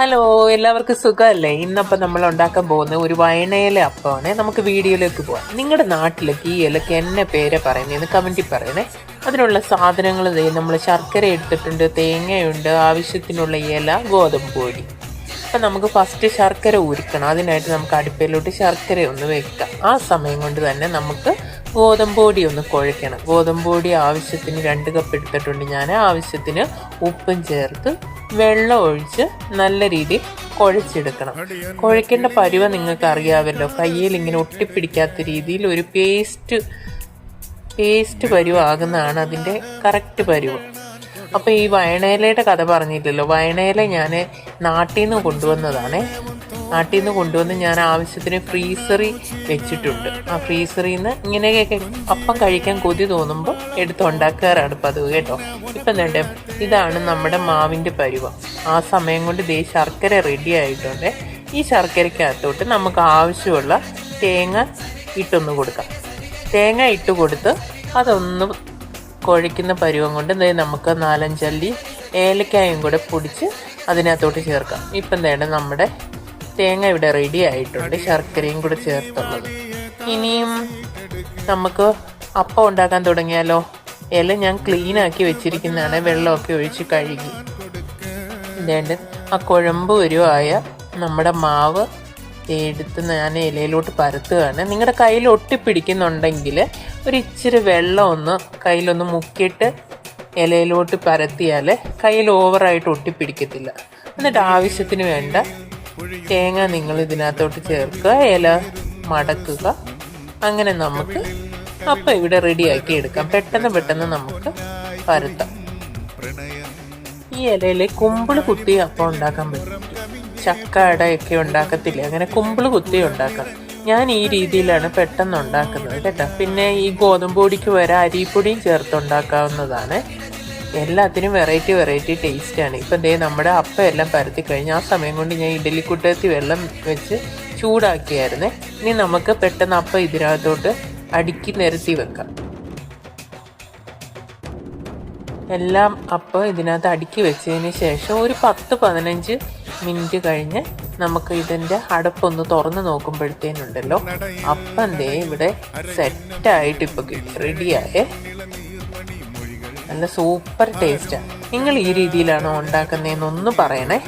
Hello എല്ലാവർക്കും സുഖമല്ലേ? ഇന്നപ്പം നമ്മൾ ഉണ്ടാക്കാൻ പോകുന്ന ഒരു വയണയില അപ്പമാണ്. നമുക്ക് വീഡിയോയിലേക്ക് പോകാം നിങ്ങളുടെ നാട്ടിലേക്ക് ഈ ഇലക്ക് എന്നെ പേരെ പറയുന്നതെന്ന് കമന്റിൽ പറയണേ അതിനുള്ള സാധനങ്ങൾ നമ്മൾ ശർക്കര എടുത്തിട്ടുണ്ട് തേങ്ങയുണ്ട് ആവശ്യത്തിനുള്ള ഇല ഗോതമ്പ് പൊടി. അപ്പം നമുക്ക് ഫസ്റ്റ് ശർക്കര ഉരുക്കണം അതിനായിട്ട് നമുക്ക് അടുപ്പയിലോട്ട് ശർക്കര ഒന്ന് വെക്കാം. ആ സമയം കൊണ്ട് തന്നെ നമുക്ക് ഗോതമ്പൊടി ഒന്ന് കുഴയ്ക്കണം ഗോതമ്പൊടി ആവശ്യത്തിന് രണ്ട് കപ്പ് എടുത്തിട്ടുണ്ട്. ഞാൻ ആവശ്യത്തിന് ഉപ്പും ചേർത്ത് വെള്ളം ഒഴിച്ച് നല്ല രീതിയിൽ കുഴച്ചെടുക്കണം. കുഴയ്ക്കേണ്ട പരുവ നിങ്ങൾക്ക് അറിയാമല്ലോ കയ്യിൽ ഇങ്ങനെ ഒട്ടിപ്പിടിക്കാത്ത രീതിയിൽ ഒരു പേസ്റ്റ് പേസ്റ്റ് പരുവാകുന്നതാണ് അതിന്റെ കറക്റ്റ് പരുവ്. അപ്പോൾ ഈ വയണയിലയുടെ കഥ പറഞ്ഞില്ലല്ലോ. വയണയില ഞാൻ നാട്ടിൽ നിന്ന് കൊണ്ടുവന്നതാണ്. നാട്ടിൽ നിന്ന് കൊണ്ടുവന്ന് ഞാൻ ആവശ്യത്തിന് ഫ്രീസറി വെച്ചിട്ടുണ്ട്. ആ ഫ്രീസറിൽ നിന്ന് ഇങ്ങനെയൊക്കെ അപ്പം കഴിക്കാൻ കൊതി തോന്നുമ്പോൾ എടുത്ത് ഉണ്ടാക്കാറാണ് പതിവ് കേട്ടോ. ഇപ്പം തന്നെ ഇതാണ് നമ്മുടെ മാവിന്റെ പരുവം. ആ സമയം കൊണ്ട് ദേ ശർക്കര റെഡി ആയിട്ടുണ്ട്. ഈ ശർക്കരയ്ക്കകത്തോട്ട് നമുക്ക് ആവശ്യമുള്ള തേങ്ങ ഇട്ടൊന്ന് കൊടുക്കാം. തേങ്ങ ഇട്ട് കൊടുത്ത് അതൊന്ന് കുഴയ്ക്കുന്ന പരുവം കൊണ്ട് നമുക്ക് നാലഞ്ചല്ലി ഏലക്കായും കൂടെ പൊടിച്ച് അതിനകത്തോട്ട് ചേർക്കാം. ഇപ്പം വേണ്ട നമ്മുടെ തേങ്ങ ഇവിടെ റെഡി ആയിട്ടുണ്ട്. ശർക്കരയും കൂടെ ചേർത്തുള്ളത്. ഇനിയും നമുക്ക് അപ്പം ഉണ്ടാക്കാൻ തുടങ്ങിയാലോ? ഇല ഞാൻ ക്ലീൻ ആക്കി വെച്ചിരിക്കുന്നതാണ്. വെള്ളമൊക്കെ ഒഴിച്ച് കഴുകി. ഇതേണ്ട. ആ കുഴമ്പ് വരുവായ നമ്മുടെ മാവ് എടുത്ത് ഞാൻ ഇലയിലോട്ട് പരത്തുകയാണ്. നിങ്ങളുടെ കയ്യിൽ ഒട്ടിപ്പിടിക്കുന്നുണ്ടെങ്കിൽ ഒരു ഇച്ചിരി വെള്ളം ഒന്ന് കയ്യിലൊന്ന് മുക്കിയിട്ട് ഇലയിലോട്ട് പരത്തിയാൽ കയ്യിൽ ഓവറായിട്ട് ഒട്ടിപ്പിടിക്കത്തില്ല. എന്നിട്ട് ആവശ്യത്തിന് വേണ്ട തേങ്ങ നിങ്ങൾ ഇതിനകത്തോട്ട് ചേർക്കുക ഇല മടക്കുക. അങ്ങനെ നമുക്ക് അപ്പം ഇവിടെ റെഡിയാക്കി എടുക്കാം. പെട്ടെന്ന് പെട്ടെന്ന് നമുക്ക് പരത്താം. ഈ ഇലയിൽ കുമ്പിൾ കുത്തി അപ്പം ഉണ്ടാക്കാൻ പറ്റും. ചക്ക അടയൊക്കെ ഉണ്ടാക്കത്തില്ല? അങ്ങനെ കുമ്പിൾ കുത്തി ഉണ്ടാക്കാം. ഞാൻ ഈ രീതിയിലാണ് പെട്ടെന്ന് ഉണ്ടാക്കുന്നത് കേട്ടോ. പിന്നെ ഈ ഗോതമ്പ് പൊടിക്ക് വരെ അരിപ്പൊടിയും ചേർത്ത് ഉണ്ടാക്കാവുന്നതാണ്. എല്ലാത്തിനും വെറൈറ്റി വെറൈറ്റി ടേസ്റ്റാണ് ഇപ്പം ദേ നമ്മുടെ അപ്പം എല്ലാം പരത്തി കഴിഞ്ഞ് ആ സമയം കൊണ്ട് ഞാൻ ഇഡലിക്കുട്ടത്തി വെള്ളം വെച്ച് ചൂടാക്കിയായിരുന്നേ. ഇനി നമുക്ക് പെട്ടെന്ന് അപ്പം ഇതിനകത്തോട്ട് അടുക്കി നിരത്തി വെക്കാം. എല്ലാം അപ്പം ഇതിനകത്ത് അടുക്കി വെച്ചതിന് ശേഷം ഒരു പത്ത് പതിനഞ്ച് മിനിറ്റ് കഴിഞ്ഞ് നമുക്ക് ഇതിന്റെ അടപ്പൊന്ന് തുറന്ന് നോക്കുമ്പോഴത്തേനുണ്ടല്ലോ. അപ്പം ദേ ഇവിടെ സെറ്റായിട്ട് ഇപ്പോൾ റെഡിയായേ നല്ല സൂപ്പർ ടേസ്റ്റ്. നിങ്ങൾ ഈ രീതിയിലാണോ ഉണ്ടാക്കുന്നതെന്നൊന്ന് പറയണേ.